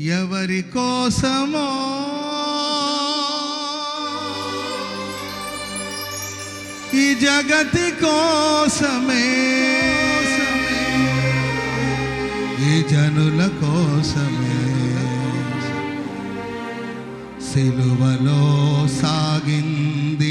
ఎవరి కోసమో? ఈ జగతి కోసమే. ఈ జనుల కోసమే. సిలువలో సాగింది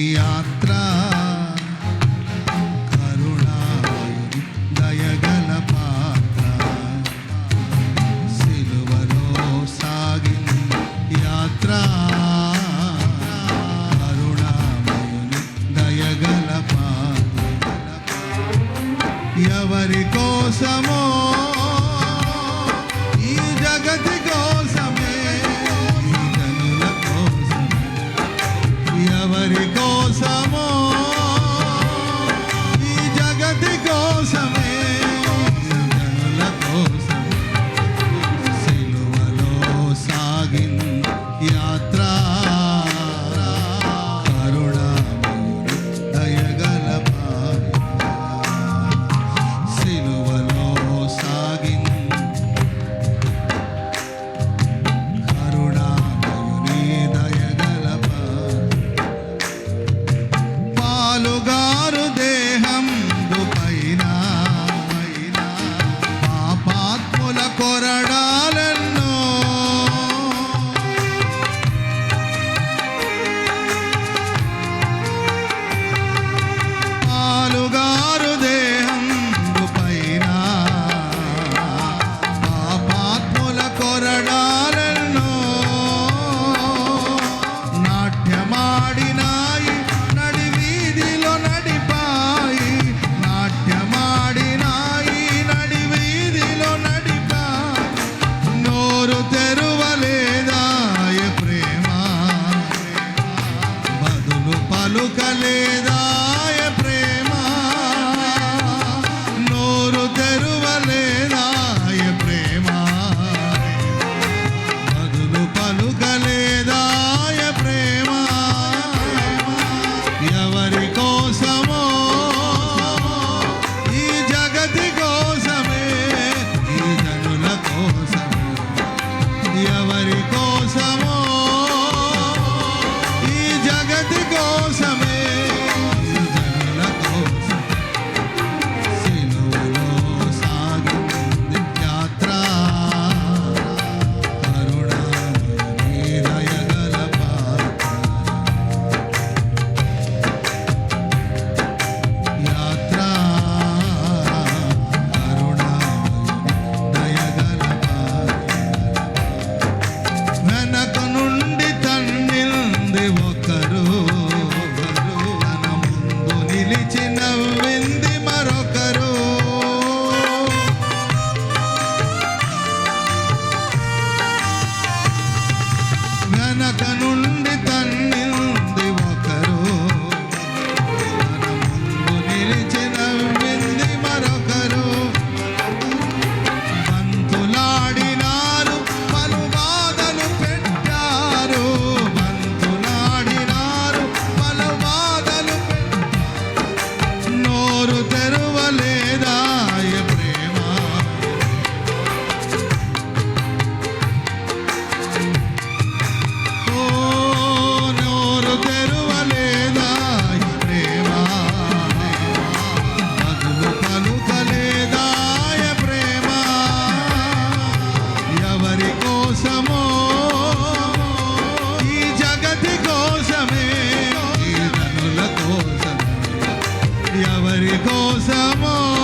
ದಾನೇ వెనక నుండి తన్ని ricos amores.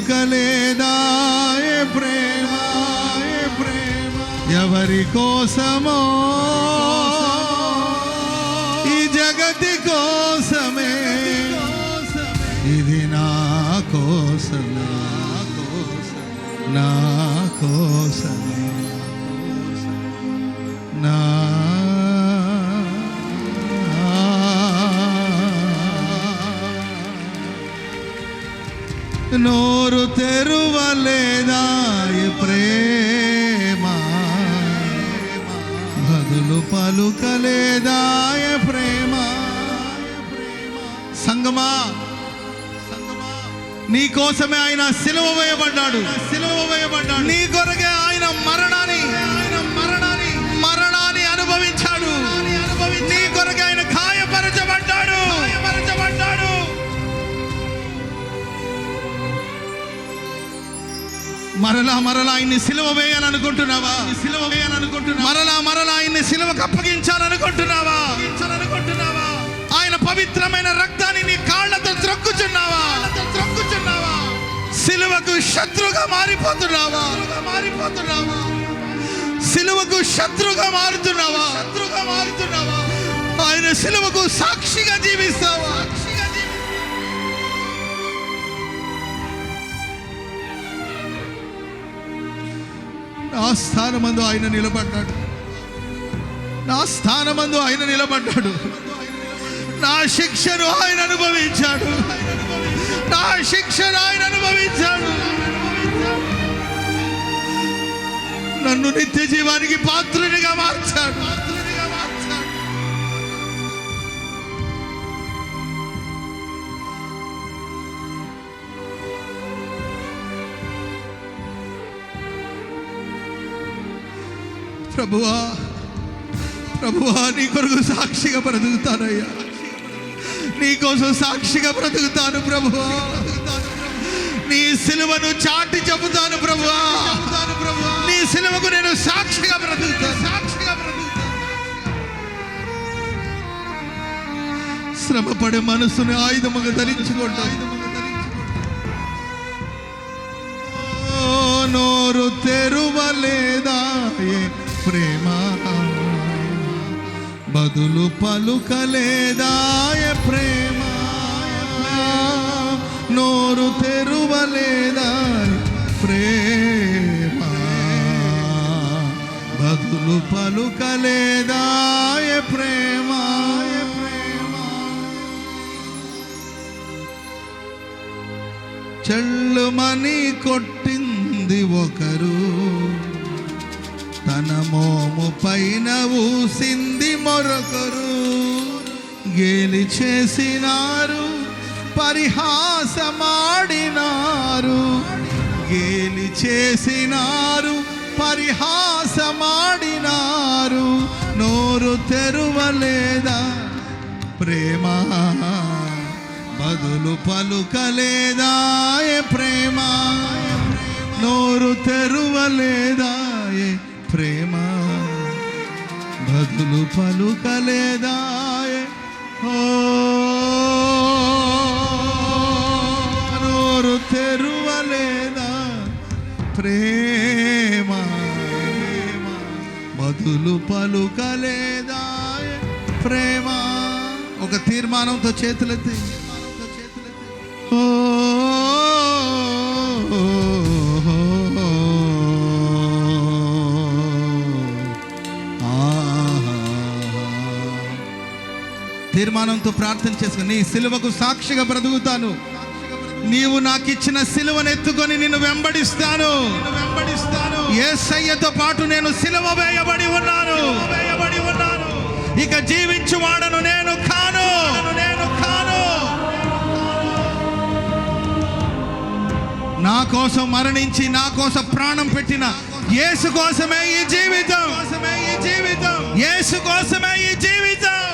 పలుకలేదాయ ప్రేమ ప్రేమ. ఎవరి కోసమో? ఈ జగతి కోసమే. ఇది నా కోసం నా కోసమే. నా No. తెరువలేదాయ ప్రేమ. బదులు పలుకలేదాయ ప్రేమ. సంగమా నీ కోసమే ఆయన సిలువ వేయబడ్డాడు. సిలువ వేయబడ్డాడు. నీ కొరకే ఆయన మరణాన్ని మరలా మరలా ఆయన్ని సిలువ వేయాలనుకుంటున్నావా? సిలువ వేయాలనుకుంటున్నా మరలా మరలా ఆయన్ని సిలువకు అప్పగించాలనుకుంటున్నావా? అనుకుంటున్నావా ఆయన పవిత్రమైన రక్తాన్ని నీ కాళ్ళతో త్రొక్కుచున్నావా? త్రొక్కుచున్నావా? సిలువకు శత్రుగా మారిపోతున్నావా? మారిపోతున్నావా? సిలువకు శత్రుగా మారుతున్నావా? శత్రుగా మారుతున్నావా? ఆయన సిలువకు సాక్షిగా జీవిస్తావా? నా స్థానమందు ఆయన నిలబడ్డాడు. నా స్థానమందు ఆయన నిలబడ్డాడు. నా శిక్షను ఆయన అనుభవించాడు. నా శిక్షను ఆయన అనుభవించాడు. నన్ను నిత్య జీవానికి పాత్రునిగా మార్చాడు. పాత్రునిగా మార్చాడు ప్రభువా ప్రభువా నీ కొరకు సాక్షిగా బ్రతుకుతానయ్యా. నీకోసం సాక్షిగా బ్రతుకుతాను ప్రభువా. నీ సిలువను చాటి చెబుతాను ప్రభువా. నీ సిలువకు నేను సాక్షిగా బ్రతుకుతాను. సాక్షిగా బ్రతుకుతాను శ్రమపడే మనసుని ఆయుధముగా ధరించుకుంటాను నోరు తెరువలేదా? ప్రేమ బదులు పలుకలేదాయ ప్రేమ నోరు తెరువలేదాయ ప్రేమ బదులు పలుకలేదాయ ప్రేమ ప్రేమ చెల్లుమని కొట్టింది ఒకరు. తన మోము పైన ఊసింది మరొకరు. గేలి చేసినారు పరిహాసమాడినారు. గేలి చేసినారు పరిహాసమాడినారు. నోరు తెరువలేదా ప్రేమ? బదులు పలుకలేదా ప్రేమ? నోరు తెరువలేదా ప్రేమ బదులు పలుకలేదా? నోరు తెరువలేదా? ప్రేమ బదులు పలుకలేదా? ప్రేమ. ఒక తీర్మానంతో చేతులెత్తి. ఓ తీర్మానంతో ప్రార్థన చేసుకుని నీ సిలువకు సాక్షిగా బ్రతుకుతాను. నీవు నాకు ఇచ్చిన సిలువను ఎత్తుకొని నిన్ను వెంబడిస్తాను. వెంబడిస్తాను ఏసయ్యతో పాటు నేను సిలువ వేయబడి ఉన్నాను. వేయబడి ఉన్నాను ఇక జీవించువాడను నేను కాను నేను కాను. నా కోసం మరణించి నా కోసం ప్రాణం పెట్టిన యేసు కోసమే ఈ జీవితం కోసమే ఈ జీవితం. యేసు కోసమే ఈ జీవితం.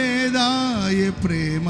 నోరు ఏ ప్రేమ.